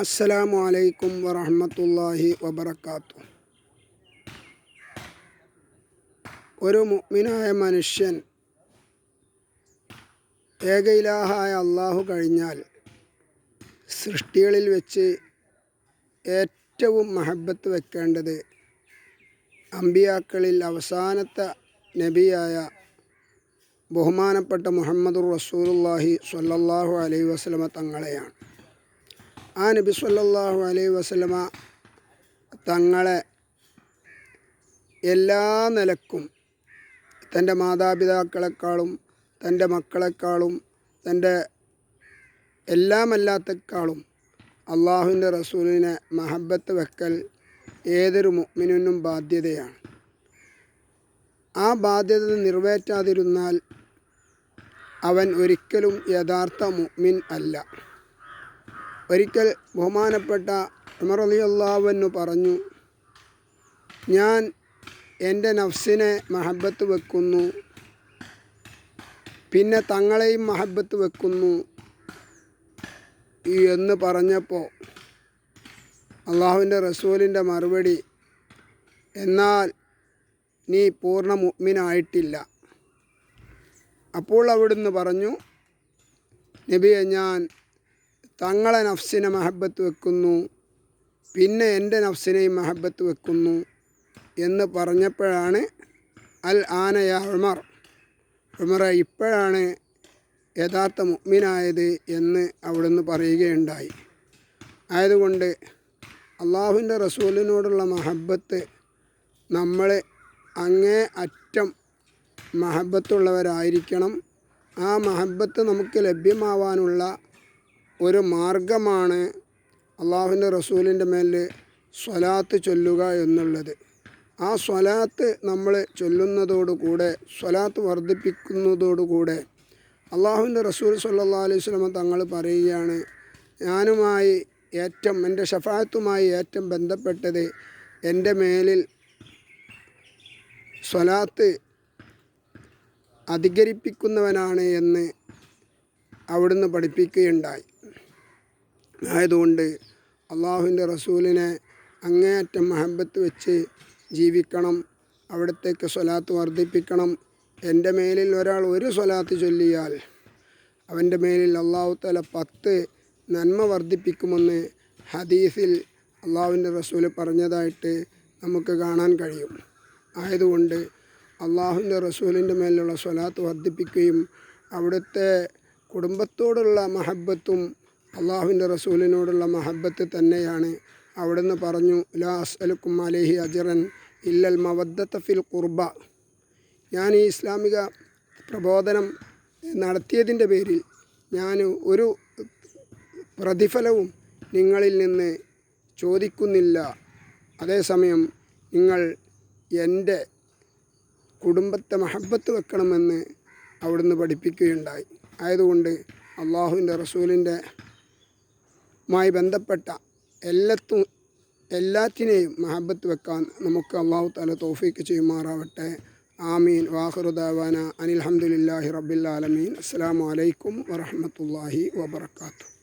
അസ്സലാമു അലൈക്കും വറഹ്മത്തുള്ളാഹി വബർക്കാത്തു ഒരു മുഗ്മിനായ മനുഷ്യൻ ഏകയിലാഹായ അള്ളാഹു കഴിഞ്ഞാൽ സൃഷ്ടികളിൽ വെച്ച് ഏറ്റവും മഹബത്ത് വെക്കേണ്ടത് അമ്പിയാക്കളിൽ അവസാനത്തെ നബിയായ ബഹുമാനപ്പെട്ട മുഹമ്മദുർ റസൂലുല്ലാഹി സ്വല്ലല്ലാഹു അലൈഹി വസ്ലമ തങ്ങളെയാണ്. ആ നബി സല്ലാഹു അലൈഹി വസല്ലമ തങ്ങളെ എല്ലാ നിലക്കും തന്റെ മാതാപിതാക്കളെക്കാളും തന്റെ മക്കളെക്കാളും തന്റെ എല്ലാമല്ലാത്തേക്കാളും അള്ളാഹുവിന്റെ റസൂലിനെ മഹബത്ത് വെക്കൽ ഏതൊരു മുഅ്മിനും ബാധ്യതയാണ്. ആ ബാധ്യത നിറവേറ്റാതിരുന്നാൽ അവൻ ഒരിക്കലും യഥാർത്ഥ മുഅ്മിൻ അല്ല. ഒരിക്കൽ ബഹുമാനപ്പെട്ട ഉമർ പറഞ്ഞു ഞാൻ എന്റെ നഫ്സിനെ മഹബത്ത് വെക്കുന്നു പിന്നെ തങ്ങളെയും മഹബത്ത് വെക്കുന്നു എന്ന് പറഞ്ഞപ്പോൾ അള്ളാഹുവിന്റെ റസൂലിന്റെ മറുപടി എന്നാൽ നീ പൂർണ മുഗ്മിനായിട്ടില്ല അപ്പോൾ അവിടുന്ന് പറഞ്ഞു നബിയെ ഞാൻ തങ്ങളെ നഫ്സിനെ മഹബത്ത് വെക്കുന്നു. പിന്നെ എന്റെ നഫ്സിനെയും മഹബത്ത് വെക്കുന്നു എന്ന് പറഞ്ഞപ്പോഴാണ് അൽ ആനയ ഉമർ. ഉമർ ഇപ്പോഴാണ് യഥാർത്ഥ മുഗ്മിനായത് എന്ന് അവിടുന്ന് പറയുകയുണ്ടായി. ആയതുകൊണ്ട് അള്ളാഹുവിന്റെ റസൂലിനോടുള്ള മഹബത്ത് നമ്മൾ അങ്ങേ അറ്റം മഹബത്തുള്ളവരായിരിക്കണം. ആ മഹബത്ത് നമുക്ക് ലഭ്യമാവാനുള്ള ഒരു മാർഗമാണ് അള്ളാഹുവിന്റെ റസൂലിന്റെ മേൽ സ്വലാത്ത് ചൊല്ലുക എന്നുള്ളത്. ആ സ്വലാത്ത് നമ്മൾ ചൊല്ലുന്നതോടുകൂടെ സ്വലാത്ത് വർദ്ധിപ്പിക്കുന്നതോടുകൂടെ അള്ളാഹുവിന്റെ റസൂൽ സല്ലാ അലൈഹി സ്വലമ തങ്ങൾ പറയുകയാണ് ഞാനുമായി ഏറ്റവും എന്റെ ഷഫായത്തുമായി ഏറ്റവും ബന്ധപ്പെട്ടത് എന്റെ മേലിൽ സ്വലാത്ത് അധികരിപ്പിക്കുന്നവനാണ് എന്ന് അവിടുന്ന് പഠിപ്പിക്കുകയുണ്ടായി. ആയതുകൊണ്ട് അള്ളാഹുവിന്റെ റസൂലിനെ അങ്ങേയറ്റം മഹബത്ത് വെച്ച് ജീവിക്കണം അവിടത്തേക്ക് സ്വലാത്ത് വർദ്ധിപ്പിക്കണം. എന്റെ മേലിൽ ഒരാൾ ഒരു സ്വലാത്ത് ചൊല്ലിയാൽ അവന്റെ മേലിൽ അള്ളാഹു തല പത്ത് നന്മ വർദ്ധിപ്പിക്കുമെന്ന് ഹദീസിൽ അള്ളാഹുവിന്റെ റസൂൽ പറഞ്ഞതായിട്ട് നമുക്ക് കാണാൻ കഴിയും. ആയതുകൊണ്ട് അള്ളാഹുവിന്റെ റസൂലിന്റെ മേലുള്ള സ്വലാത്ത് വർദ്ധിപ്പിക്കുകയും അവിടുത്തെ കുടുംബത്തോടുള്ള മഹബത്തും അള്ളാഹുവിന്റെ റസൂലിനോടുള്ള മഹബത്ത് തന്നെയാണ്. അവിടുന്ന് പറഞ്ഞു ലാ അസ്അലുക്കും അലേഹി അജറൻ ഇല്ലൽ മവദ്ദത്ത ഫിൽ കുർബ ഞാൻ ഈ ഇസ്ലാമിക പ്രബോധനം നടത്തിയതിന്റെ പേരിൽ ഞാൻ ഒരു പ്രതിഫലവും നിങ്ങളിൽ നിന്ന് ചോദിക്കുന്നില്ല. അതേസമയം നിങ്ങൾ എന്റെ കുടുംബത്തെ മഹബത്ത് വെക്കണമെന്ന് അവിടുന്ന് പഠിപ്പിക്കുകയുണ്ടായി. ആയതുകൊണ്ട് അള്ളാഹുവിന്റെ റസൂലിന്റെ മായി ബന്ധപ്പെട്ട എല്ലാത്തും എല്ലാറ്റിനെയും മഹബത്ത് വെക്കാൻ നമുക്ക് അള്ളാഹു താല തോഫീക്ക് ചെയ്യുമാറാവട്ടെ. ആമീൻ. വാഹുറുദാവാന അനിൽഹമുല്ലാഹി റബ്ബിൽ ആലമീൻ. അസ്സാം വലൈക്കും വറഹമത്തല്ലാഹി വബർക്കാത്തു